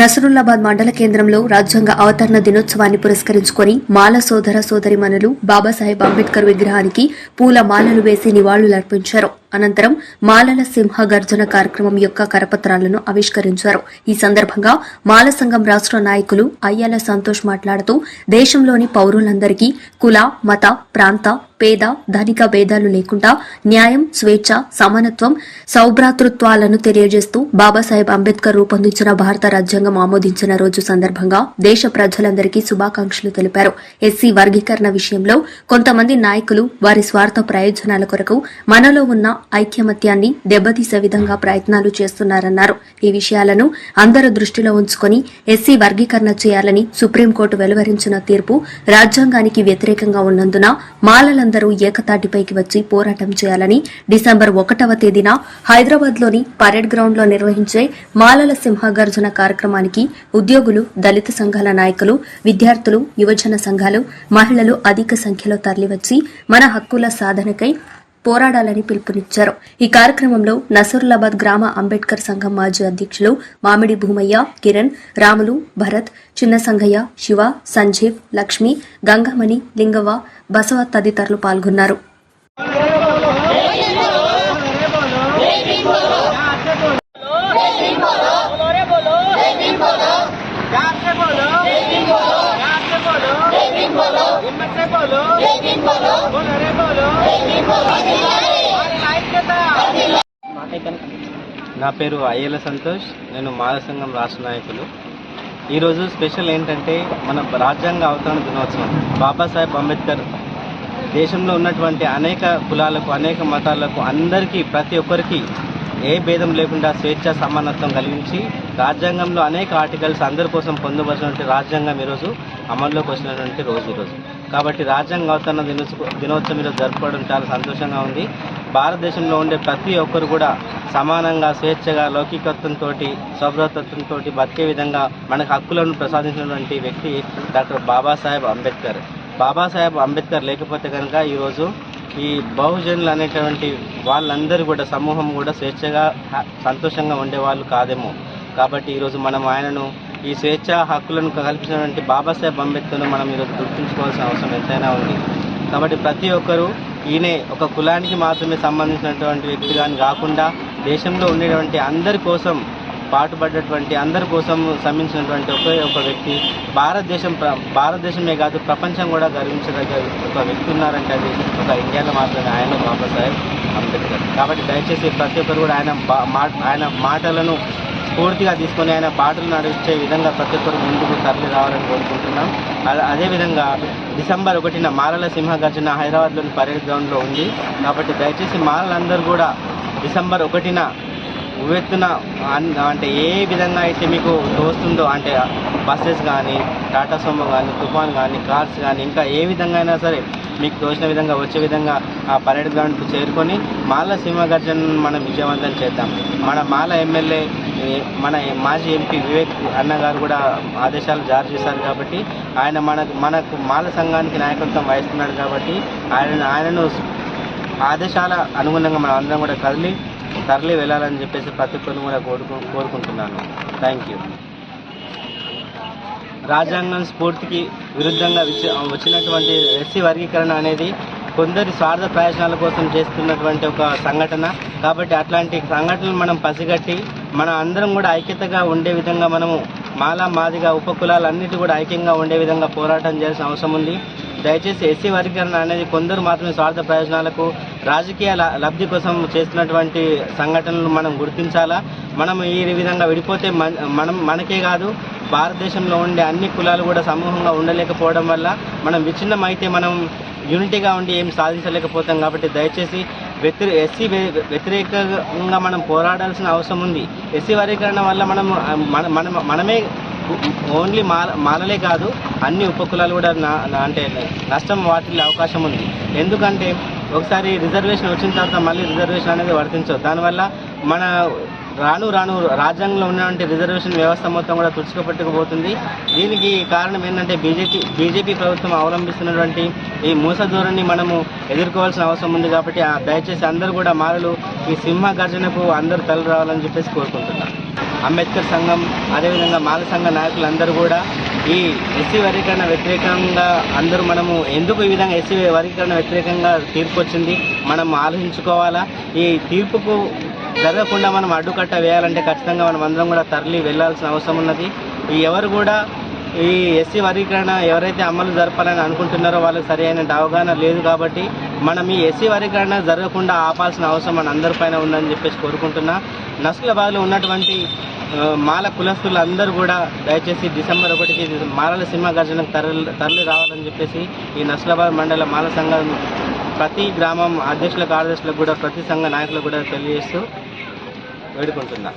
నసరుల్లాబాద్ మండల కేంద్రంలో రాజ్యాంగ అవతరణ దినోత్సవాన్ని పురస్కరించుకొని మాల సోదర సోదరిమణులు బాబాసాహెబ్ అంబేద్కర్ విగ్రహానికి పూల మాలలు వేసి నివాళులర్పించారు. అనంతరం మాలల సింహ గర్జన కార్యక్రమం యొక్క కరపత్రాలను ఆవిష్కరించారు. ఈ సందర్భంగా మాల సంఘం రాష్ట్ర నాయకులు అయ్యాల సంతోష్ మాట్లాడుతూ దేశంలోని పౌరులందరికీ కుల మత ప్రాంత పేద ధనిక భేదాలు లేకుండా న్యాయం స్వేచ్ఛ సమానత్వం సౌభ్రాతృత్వాలను తెలియజేస్తూ బాబాసాహెబ్ అంబేద్కర్ రూపొందించిన భారత రాజ్యాంగం ఆమోదించిన రోజు సందర్భంగా దేశ ప్రజలందరికీ శుభాకాంక్షలు తెలిపారు. ఎస్సీ వర్గీకరణ విషయంలో కొంతమంది నాయకులు వారి స్వార్థ ప్రయోజనాల కొరకు మనలో ఉన్న ఐక్యమత్యాన్ని దెబ్బతీసే విధంగా ప్రయత్నాలు చేస్తున్నారన్నారు. ఈ విషయాలను అందరూ దృష్టిలో ఉంచుకొని ఎస్సీ వర్గీకరణ చేయాలని సుప్రీంకోర్టు వెలువరించిన తీర్పు రాజ్యాంగానికి వ్యతిరేకంగా ఉన్నందున మాలలందరూ ఏకతాటిపైకి వచ్చి పోరాటం చేయాలని డిసెంబర్ ఒకటవ తేదీన హైదరాబాద్లోని పరేడ్ గ్రౌండ్లో నిర్వహించే మాలల సింహగర్జన కార్యక్రమానికి ఉద్యోగులు దళిత సంఘాల నాయకులు విద్యార్థులు యువజన సంఘాలు మహిళలు అధిక సంఖ్యలో తరలివచ్చి మన హక్కుల సాధనకై పోరాడాలని పిలుపునిచ్చారు ఈ కార్యక్రమంలో నసరులాబాద్ గ్రామ అంబేద్కర్ సంఘం మాజీ అధ్యక్షులు మామిడి భూమయ్య కిరణ్ రాములు భరత్ చిన్న సంగయ్య శివ సంజీవ్ లక్ష్మి గంగమణి లింగవ్వ బసవ తదితరులు పాల్గొన్నారు बोलो रे बोलो प्यार से बोलो प्यार से बोलो हिम्मत से बोलो बोलो నా పేరు అయ్యల సంతోష్. నేను మాల సంఘం రాష్ట్ర నాయకులు. ఈరోజు స్పెషల్ ఏంటంటే మన రాజ్యాంగ అవతరణ దినోత్సవం. బాబాసాహెబ్ అంబేద్కర్ దేశంలో ఉన్నటువంటి అనేక కులాలకు అనేక మతాలకు అందరికీ ప్రతి ఒక్కరికి ఏ భేదం లేకుండా స్వేచ్ఛ సమానత్వం కలిగించి రాజ్యాంగంలో అనేక ఆర్టికల్స్ అందరి కోసం పొందుపరిచినటువంటి రాజ్యాంగం ఈరోజు అమల్లోకి వచ్చినటువంటి రోజు ఈరోజు. కాబట్టి రాజ్యాంగ అవతరణ దినోత్సవం ఈరోజు జరుపుకోవడం చాలా సంతోషంగా ఉంది. భారతదేశంలో ఉండే ప్రతి ఒక్కరు కూడా సమానంగా స్వేచ్ఛగా లౌకికత్వంతో సౌభ్రతత్వంతో బతికే విధంగా మనకు హక్కులను ప్రసాదించినటువంటి వ్యక్తి డాక్టర్ బాబాసాహెబ్ అంబేద్కర్. బాబాసాహెబ్ అంబేద్కర్ లేకపోతే కనుక ఈరోజు ఈ బహుజనులు అనేటువంటి వాళ్ళందరూ కూడా సమూహం కూడా స్వేచ్ఛగా సంతోషంగా ఉండేవాళ్ళు కాదేమో. కాబట్టి ఈరోజు మనం ఆయనను ఈ స్వేచ్ఛ హక్కులను కల్పించినటువంటి బాబాసాహెబ్ అంబేద్కర్ను మనం ఈరోజు గుర్తుంచుకోవాల్సిన అవసరం ఎంతైనా ఉంది. కాబట్టి ప్రతి ఒక్కరూ ఈయనే ఒక కులానికి మాత్రమే సంబంధించినటువంటి వ్యక్తి కానీ కాకుండా దేశంలో ఉండేటువంటి అందరి కోసం పాటుపడ్డటువంటి అందరి కోసం శ్రమించినటువంటి ఒకే ఒక వ్యక్తి భారతదేశం ప్ర- భారతదేశమే కాదు ప్రపంచం కూడా గర్వించదగ్గ ఒక వ్యక్తి ఉన్నారంటే అది ఒక ఇండియాలో మాత్రమే ఆయన బాబాసాహెబ్ అంబేద్కర్. కాబట్టి దయచేసి ప్రతి ఒక్కరు కూడా ఆయన మా- ఆయన మాటలను స్ఫూర్తిగా తీసుకొని ఆయన పాటలు నడిచే విధంగా ప్రతి ఒక్కరు ముందుకు తరలి రావాలని కోరుకుంటున్నాం. అదేవిధంగా డిసెంబర్ ఒకటిన మాలల సింహగర్జన హైదరాబాద్లోని పరేడ్ గ్రౌండ్లో ఉంది. కాబట్టి దయచేసి మాలలందరూ కూడా డిసెంబర్ ఒకటిన ఉవ్వెత్తున అంటే ఏ విధంగా అయితే మీకు తోస్తుందో అంటే బస్సెస్ కానీ టాటా సోమో కానీ తుఫాన్ కానీ కార్స్ కానీ ఇంకా ఏ విధంగా అయినా సరే మీకు తోచిన విధంగా వచ్చే విధంగా ఆ పరేడ్ గ్రౌండ్కు చేరుకొని మాల సింహగర్జన మనం విజయవంతం చేద్దాం. మన మాల ఎమ్మెల్యే మన మాజీ ఎంపీ వివేక్ అన్న గారు కూడా ఆదేశాలు జారీ చేశారు కాబట్టి ఆయన మనకు మనకు మాల సంఘానికి నాయకత్వం వహిస్తున్నాడు కాబట్టి ఆయన ఆయనను ఆదేశాల అనుగుణంగా మనం అందరం కూడా కదిలి తరలి వెళ్ళాలని చెప్పేసి ప్రతి ఒక్కరిని కూడా కోరుకు కోరుకుంటున్నాను. థ్యాంక్ యూ రాజ్యాంగం స్ఫూర్తికి విరుద్ధంగా వచ్చినటువంటి ఎస్సీ వర్గీకరణ అనేది కొందరి స్వార్థ ప్రయోజనాల కోసం చేస్తున్నటువంటి ఒక సంఘటన. కాబట్టి అట్లాంటి సంఘటనలు మనం పసిగట్టి మన అందరం కూడా ఐక్యతగా ఉండే విధంగా మనము మాలా మాదిగా ఉపకులాలన్నిటి కూడా ఐక్యంగా ఉండే విధంగా పోరాటం చేయాల్సిన అవసరం ఉంది. దయచేసి ఎస్సీ వర్గీకరణ అనేది కొందరు మాత్రమే స్వార్థ ప్రయోజనాలకు రాజకీయ లబ్ధి కోసం చేస్తున్నటువంటి సంఘటనలు మనం గుర్తించాలా? మనం ఈ విధంగా విడిపోతే మన- మనం మనకే కాదు భారతదేశంలో ఉండే అన్ని కులాలు కూడా సమూహంగా ఉండలేకపోవడం వల్ల మనం విచ్ఛిన్నం అయితే మనం యూనిటీగా ఉండి ఏం సాధించలేకపోతాం కాబట్టి దయచేసి వ్యతిరే ఎస్సీ వ్యతిరేకంగా మనం పోరాడాల్సిన అవసరం ఉంది. ఎస్సీ వర్గీకరణ వల్ల మనం మన మనమే ఓన్లీ మాల మాలలే కాదు అన్ని ఉపకులాలు కూడా నా- అంటే నష్టం వాటిల్లే అవకాశం ఉంది. ఎందుకంటే ఒకసారి రిజర్వేషన్ వచ్చిన తర్వాత మళ్ళీ రిజర్వేషన్ అనేది వర్తించవు దానివల్ల మన రాను రాను రాజ్యాంగంలో ఉన్నటువంటి రిజర్వేషన్ వ్యవస్థ మొత్తం కూడా తుడుచుకోబట్టుకుపోతుంది దీనికి కారణం ఏంటంటే బీజేపీ బీజేపీ ప్రభుత్వం అవలంబిస్తున్నటువంటి ఈ మూస ధోరణి మనము ఎదుర్కోవాల్సిన అవసరం ఉంది కాబట్టి ఆ దయచేసి అందరూ కూడా మాలలు ఈ సింహ గర్జనకు అందరూ తల రావాలని చెప్పేసి కోరుకుంటున్నాను. అంబేద్కర్ సంఘం అదేవిధంగా మాల సంఘ నాయకులందరూ కూడా ఈ ఎస్సీ వర్గీకరణ వ్యతిరేకంగా అందరూ మనము ఎందుకు ఈ విధంగా ఎస్సీ వర్గీకరణ వ్యతిరేకంగా తీర్పు వచ్చింది? మనం ఆలోచించుకోవాలా? ఈ తీర్పుకు జరగకుండా మనం అడ్డుకట్ట వేయాలంటే ఖచ్చితంగా మనం అందరం కూడా తరలి వెళ్ళాల్సిన అవసరం ఉన్నది. ఈ ఎవరు కూడా ఈ ఎస్సీ వర్గీకరణ ఎవరైతే అమలు జరపాలని అనుకుంటున్నారో వాళ్ళకి సరి అయిన అవగాహన లేదు కాబట్టి మనం ఈ ఎస్సీ వర్గీకరణ జరగకుండా ఆపాల్సిన అవసరం మన అందరిపైన ఉందని చెప్పేసి కోరుకుంటున్నా. నస్లాబాద్లో ఉన్నటువంటి మాల కులస్తులు అందరూ కూడా దయచేసి డిసెంబర్ ఒకటికి మాలల సినిమా తరలి తరలి రావాలని చెప్పేసి ఈ నస్లాబాద్ మండల మాల సంఘం ప్రతి గ్రామం అధ్యక్షుల కార్యదర్శులకు కూడా ప్రతి సంఘ నాయకులకు కూడా తెలియజేస్తూ వేడుకుంటున్నా.